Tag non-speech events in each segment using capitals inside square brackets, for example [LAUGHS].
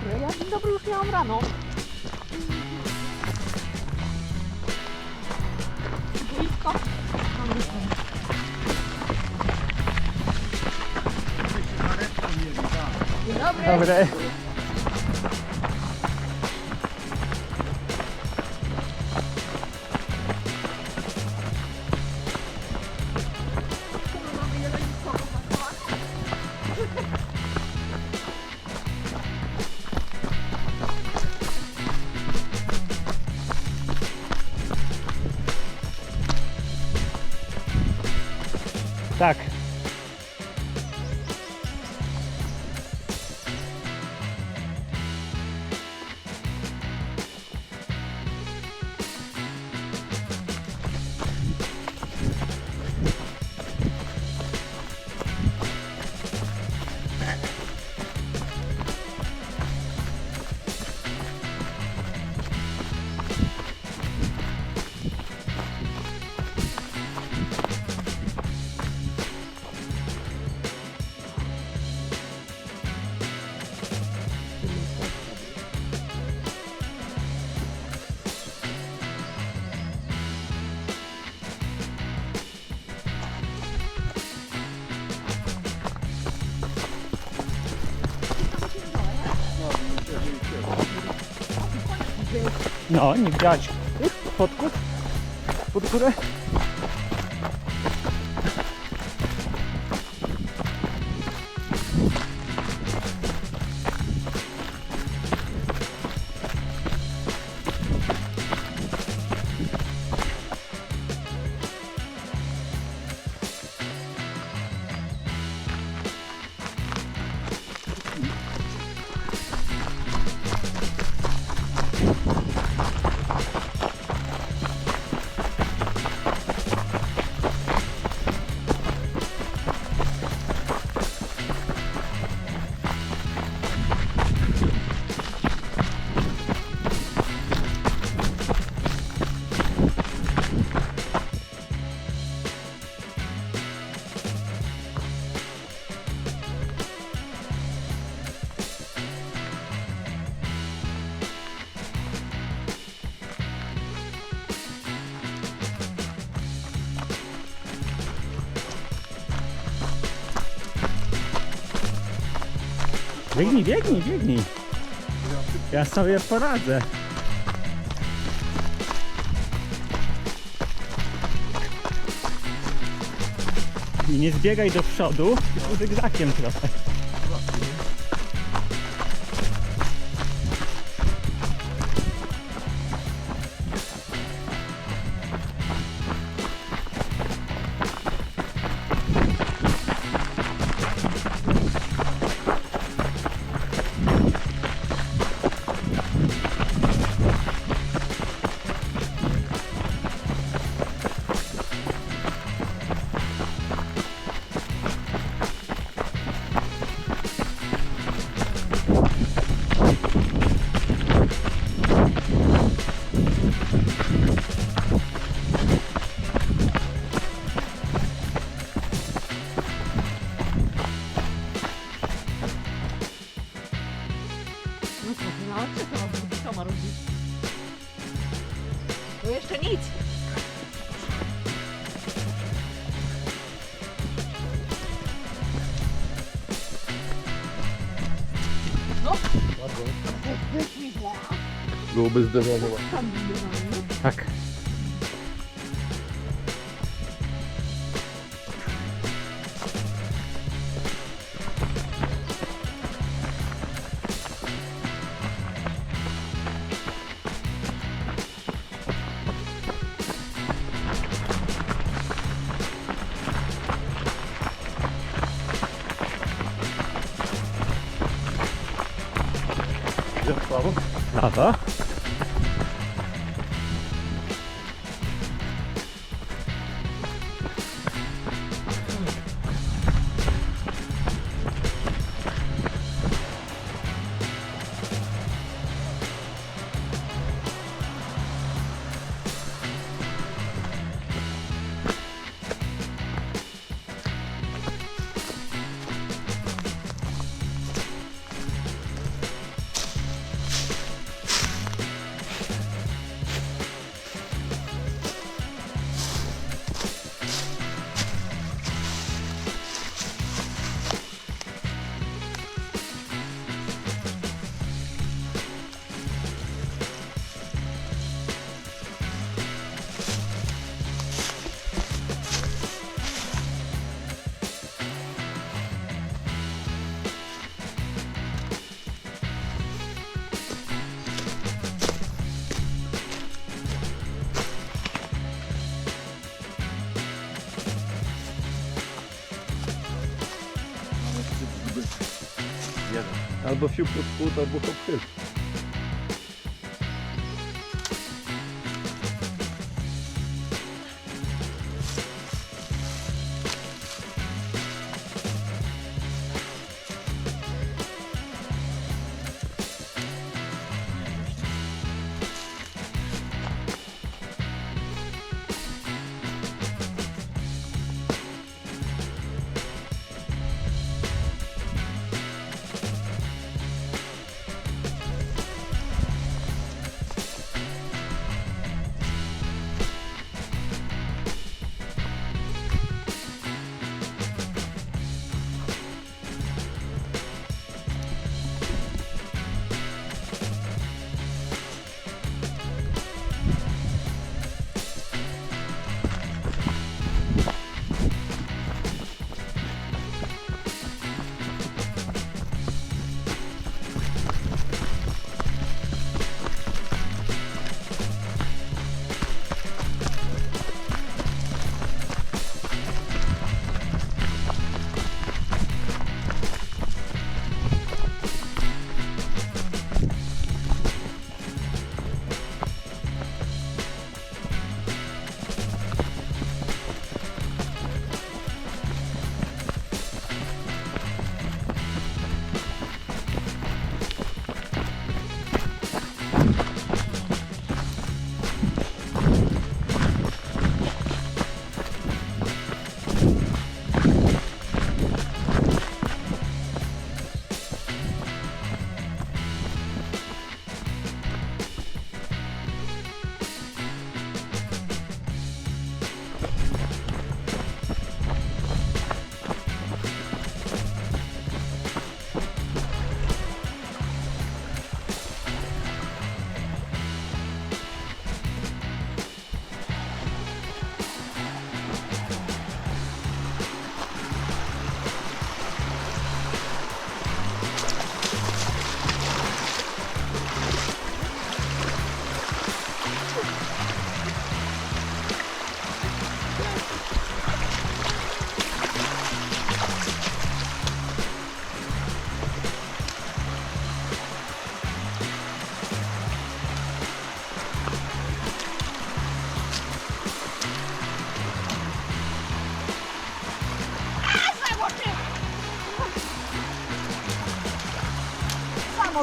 dobry, ja dzień dobry już miałam rano. Wysłać. Dzień dobry. Dobre. Tak. No, nie widziałeś tych fotków pod górę? Biegnij, biegnij, biegnij. Ja sobie poradzę. I nie zbiegaj do przodu, tylko zygzakiem trochę. Byłoby zderzenie. Tak. Idę Albo siup pod spód, albo hop hyl.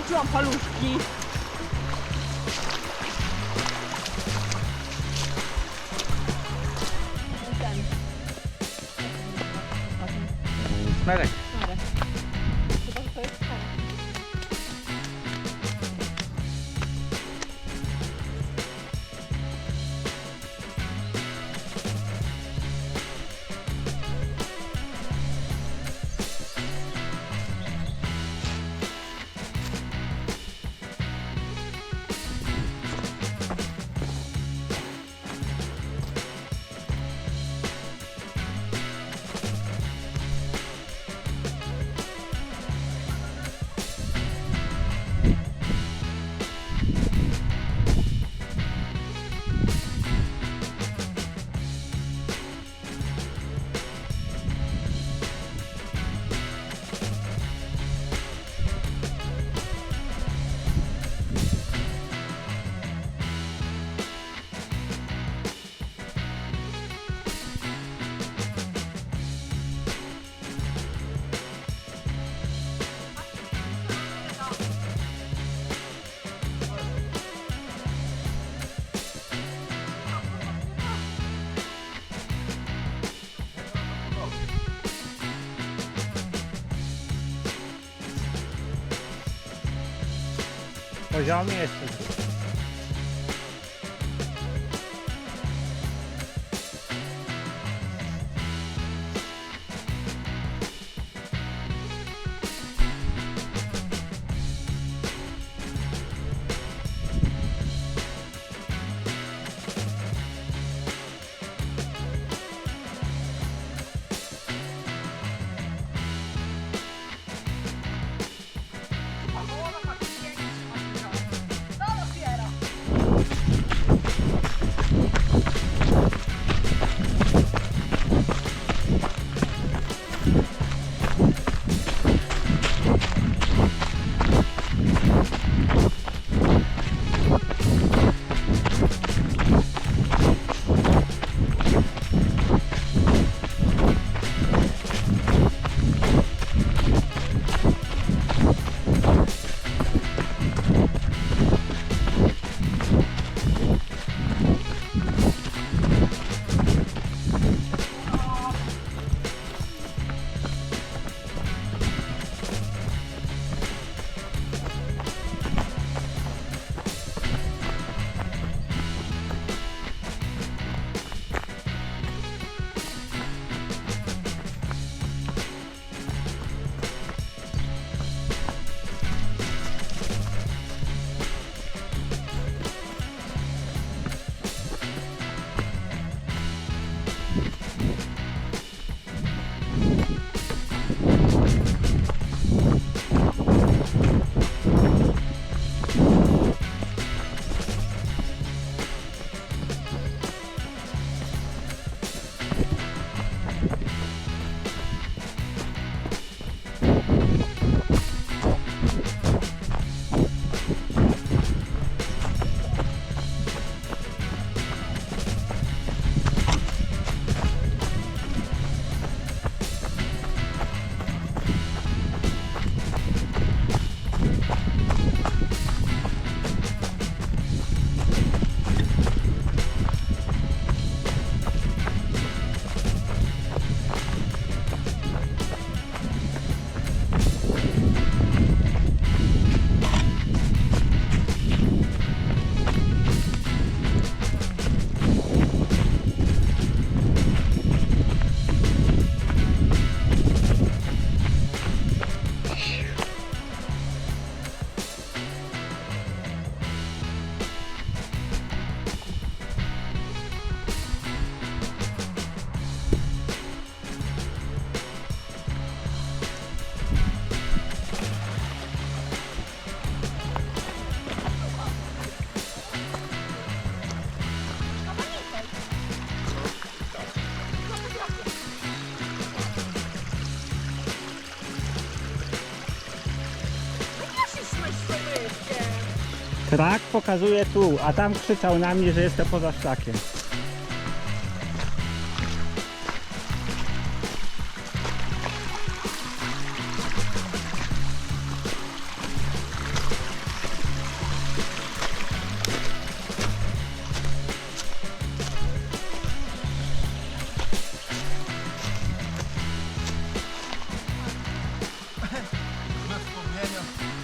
Samo czułam paluszki. Poziomie jeszcze. Trak pokazuje tu, a tam krzyczał na mnie, że jestem poza szlakiem. Ale [LAUGHS] już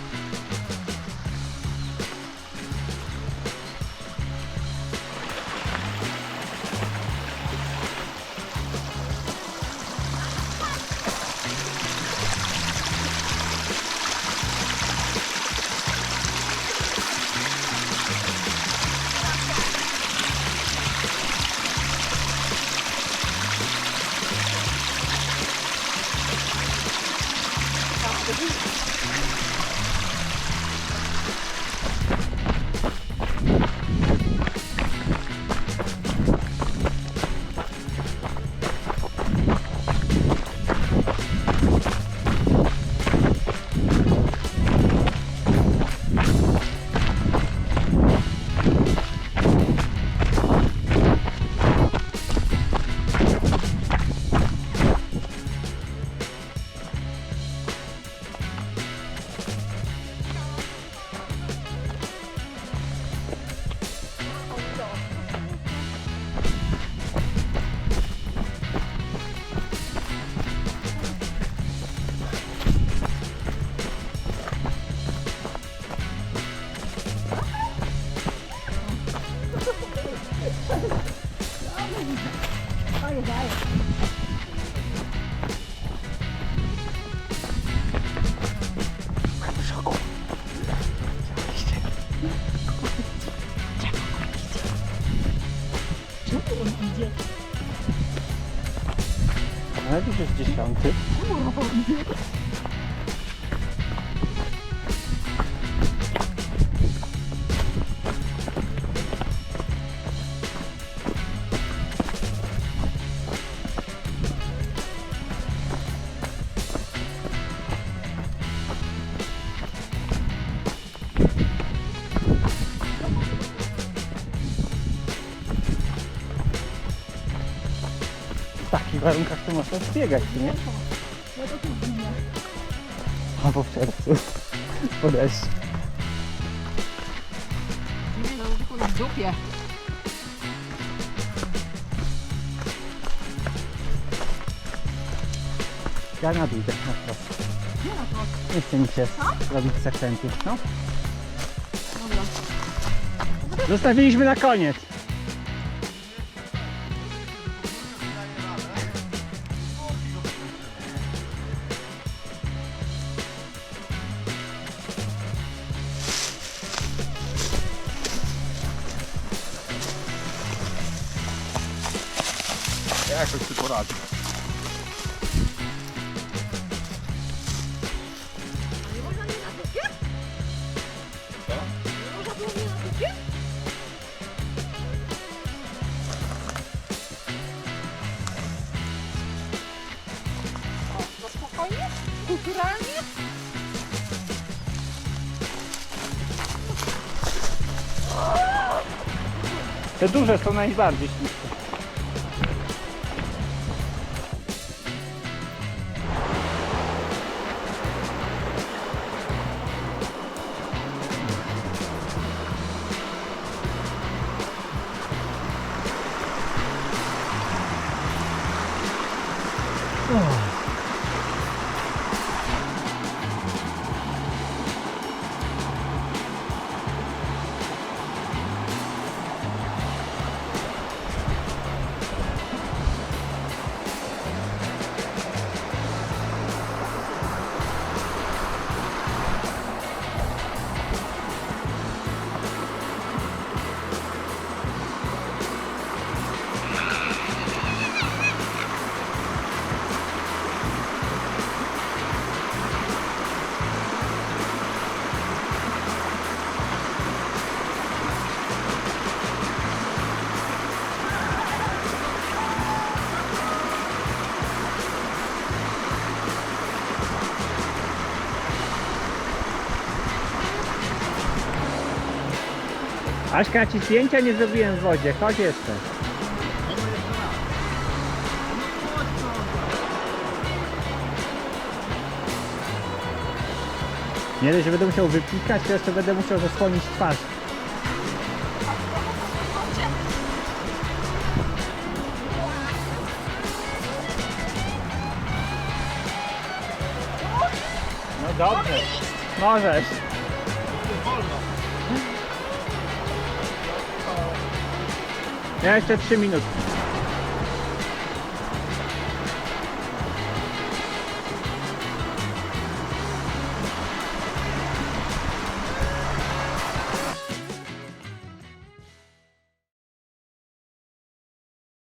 ちゃんと。Warunkach to można zbiegać, nie? No to tu nie. Albo w czerwcu. Po deszczu. Nie no, w dupie. Ja na idę na wprost. Nie na to. Nie chce mi się robić zakrętów, no. Dobra. Zostawiliśmy na koniec. Te duże są najbardziej śliskie. Aśka, ci zdjęcia nie zrobiłem w wodzie. Chodź jeszcze. Nie dość, że będę musiał wypikać, to jeszcze będę musiał zasłonić twarz. No dobrze. Możesz. Ja jeszcze 3 minutki.